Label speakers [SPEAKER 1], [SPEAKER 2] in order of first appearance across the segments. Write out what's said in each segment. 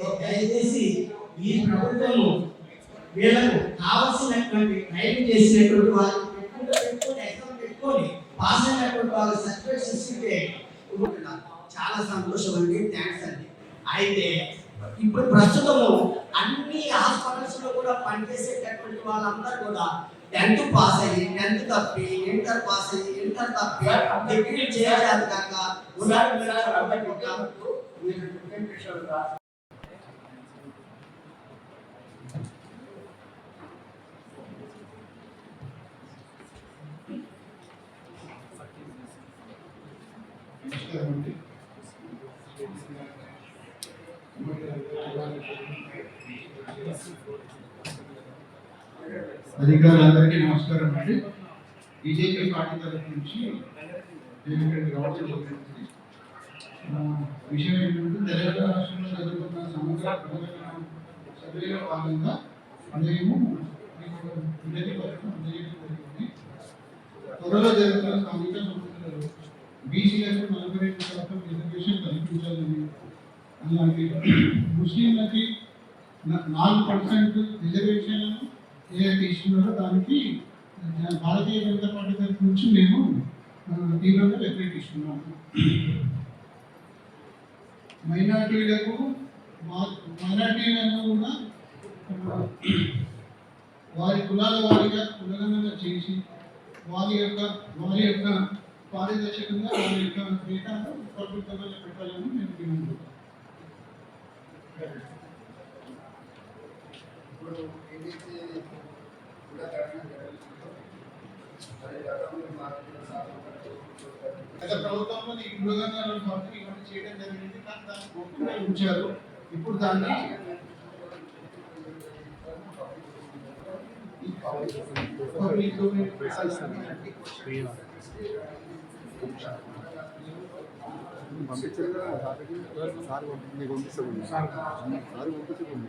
[SPEAKER 1] దయచేసి ఈ ప్రభుత్వము వీళ్ళకు కావలసినటువంటి ట్రైనింగ్ చేసినటువంటి వాళ్ళు పెట్టుకుంటూ పెట్టుకొని పాస్ అయినటువంటి వాళ్ళు సర్టిఫికేషన్స్ ఇస్తే చాలా సంతోషం అండి థ్యాంక్స్ అండి. అయితే ఇప్పుడు ప్రస్తుతము అన్ని హాస్పిటల్స్లో కూడా పనిచేసేటటువంటి వాళ్ళందరూ కూడా టెన్త్ పాస్ అయ్యి టెన్త్ తప్పి ఇంటర్ పాస్ అయ్యి ఇంటర్ తప్పి డిగ్రీ చేయాలి కాక ఉన్నారు
[SPEAKER 2] నమస్కారం అండి అధికారులందరికీ నమస్కారం అండి. బీజేపీ పార్టీ తరఫు నుంచి నేను ఇక్కడికి రావడం జరిగింది విషయం ఏంటంటే తెలంగాణ రాష్ట్రంలో జరుగుతున్న సమగ్ర ప్రజల సర్వేలో భాగంగా మేము మీకు వినతి పత్రం అందజేయడం జరిగింది త్వరలో జరుగుతున్న స్థానిక బీసీలకు నలభై రెండు శాతం రిజర్వేషన్ కల్పించాలని అలాగే ముస్లింలకి నాలుగు పర్సెంట్ రిజర్వేషన్ ఏదైతే ఇస్తున్నారో దానికి భారతీయ జనతా పార్టీ తరఫు నుంచి మేము ఆ, తీవ్రంగా వ్యతిరేకిస్తున్నాము మైనార్టీలకు మైనార్టీలను కూడా వారి కులాల వారిగా కులగణంగా చేసి వారి యొక్క వారి యొక్క పారదర్శకంగా వారి యొక్క డేటాను ప్రభుత్వంలో పెట్టాలని మేము డిమాండ్.
[SPEAKER 3] ఇప్పుడు ఏదైతే కూడా
[SPEAKER 2] గత ప్రభుత్వంలో ఈ కులగణనలు మాత్రం ఇవన్నీ చేయడం జరిగింది కానీ దాన్ని గోప్యంగా ఉంచారు. ఇప్పుడు దాన్ని పబ్లిక్ డొమైన్
[SPEAKER 4] పంపించారు సార్ మీకు పంపిస్తాము సార్ పంపించకండి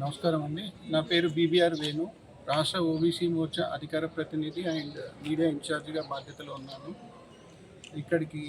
[SPEAKER 5] నమస్కారం అండి. నా పేరు బీబీఆర్ వేణు. రాష్ట్ర ఓబీసీ మోర్చా అధికార ప్రతినిధి అండ్ మీడియా ఇన్ఛార్జిగా బాధ్యతలో ఉన్నాను. ఇక్కడికి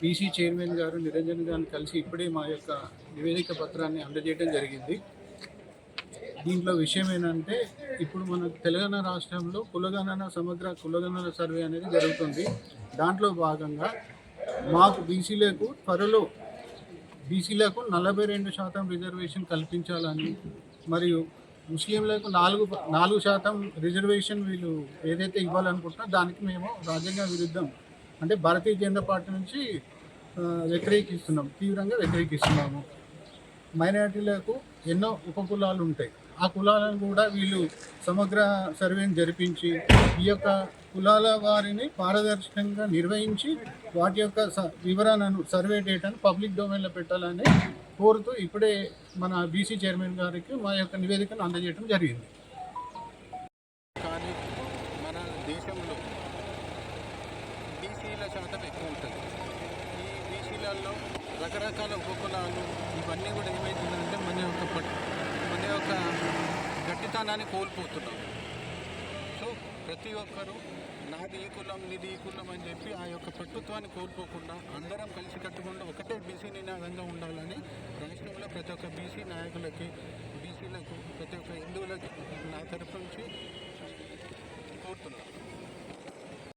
[SPEAKER 5] బీసీ చైర్మన్ గారు నిరంజన్ గారిని కలిసి ఇప్పుడే మా యొక్క నివేదిక పత్రాన్ని అందజేయడం జరిగింది. దీంట్లో విషయం ఏంటంటే ఇప్పుడు మన తెలంగాణ రాష్ట్రంలో కులగణన సమగ్ర కులగణన సర్వే అనేది జరుగుతుంది. దాంట్లో భాగంగా మాకు బీసీలకు త్వరలో బీసీలకు నలభై రెండు శాతం రిజర్వేషన్ కల్పించాలని మరియు ముస్లింలకు నాలుగు నాలుగు శాతం రిజర్వేషన్ వీళ్ళు ఏదైతే ఇవ్వాలనుకుంటున్నారో దానికి మేము రాజ్యాంగ విరుద్ధం. అంటే భారతీయ జనతా పార్టీ నుంచి వ్యతిరేకిస్తున్నాం తీవ్రంగా వ్యతిరేకిస్తున్నాము. మైనారిటీలకు ఎన్నో ఉపకులాలు ఉంటాయి. ఆ కులాలను కూడా వీళ్ళు సమగ్ర సర్వేని జరిపించి ఈ యొక్క కులాల వారిని పారదర్శకంగా నిర్వహించి వాటి యొక్క స- సర్వే డేటాను పబ్లిక్ డొమైన్లో పెట్టాలని కోరుతూ ఇప్పుడే మన బీసీ చైర్మన్ గారికి మా యొక్క నివేదికను అందజేయడం జరిగింది. కానీ మన దేశంలో బీసీల శాతం ఎక్కువ ఉంటుంది. ఈ బీసీలలో రకరకాల ఉపకులాలు ఇవన్నీ కూడా ఏమవుతుందంటే మన యొక్క యొక్క గట్టితనాన్ని కోల్పోతున్నాం. సో ప్రతి ఒక్కరూ నాది ఈ కులం నిధి ఈ కులం అని చెప్పి ఆ యొక్క పట్టుత్వాన్ని కోల్పోకుండా అందరం కలిసి కట్టుకుండా ఒకటే బీసీ నినాదంగా ఉండాలని రాష్ట్రంలో ప్రతి ఒక్క బీసీ నాయకులకి బీసీలకు ప్రతి ఒక్క హిందువులకి నా తరఫు నుంచి కోరుతున్నాను